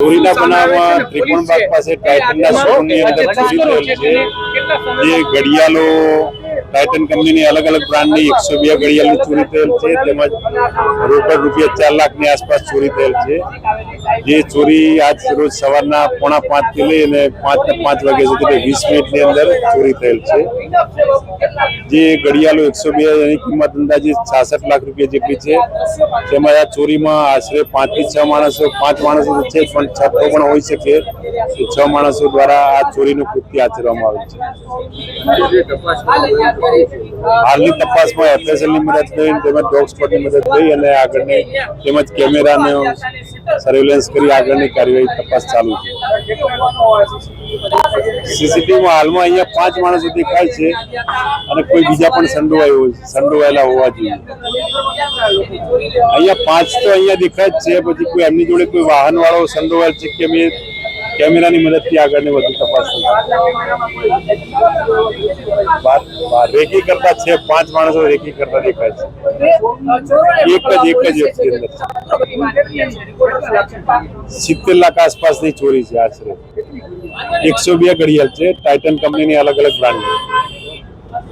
ચોરીના બનાવમાં ત્રિકોણબાગ પાસે ટાઇટનના શોરૂમની અંદર ચોરી થયેલ છે જે ઘડિયાળો ટાઇટન કંપનીની અલગ અલગ બ્રાન્ડની એકસો બે ઘડિયાળની ચોરી થયેલ છે તેમજ રોકડ રૂપિયા ચાર લાખની આસપાસ ચોરી થયેલ છે. જે ચોરી આજ રોજ સવારના પોણા પાંચથી લઈ અને પાંચ ને પાંચ વાગ્યા સુધી વીસ મિનિટની અંદર ચોરી થયેલ છે. જે ઘડિયાળો એકસો બે એની કિંમત અંદાજે છાસઠ લાખ રૂપિયા જેટલી છે. તેમાં આ ચોરીમાં આશરે પાંચથી છ માણસો, પાંચ માણસો છે પણ છ તો પણ હોઈ શકે. છ માણસો દ્વારા આ ચોરીનું કૃત્ય આચરવામાં આવે છે. હાલની તપાસમાં એફએસએલની મદદ લઈ તેમજ ડોગ સ્પોટની મદદ લઈ અને આગળની તેમજ કેમેરાનો સર્વેલન્સ કરી આગળની કાર્યવાહી તપાસ ચાલુ છે. સીસીટીવીમાં હાલમાં અહીંયા પાંચ માણસો દેખાય છે અને કોઈ બીજા પણ સંડોવાય સંડોવાયેલા હોવા જોઈએ. અહીંયા પાંચ તો અહીંયા દેખાય જ છે, પછી કોઈ એમની જોડે કોઈ વાહન વાળો સંડોવાયેલ છે કે મેં કેમેરાની મદદથી આગળની વધુ તપાસ રેકી કરતા છે, પાંચ માણસો રેકી કરતા દેખાય છે. એક જ એક જ વ્યક્તિ સિત્તેર લાખ આસપાસની ચોરી છે, આશરે. એકસો બે ઘડિયાળ છે ટાઇટન કંપનીની અલગ અલગ બ્રાન્ડ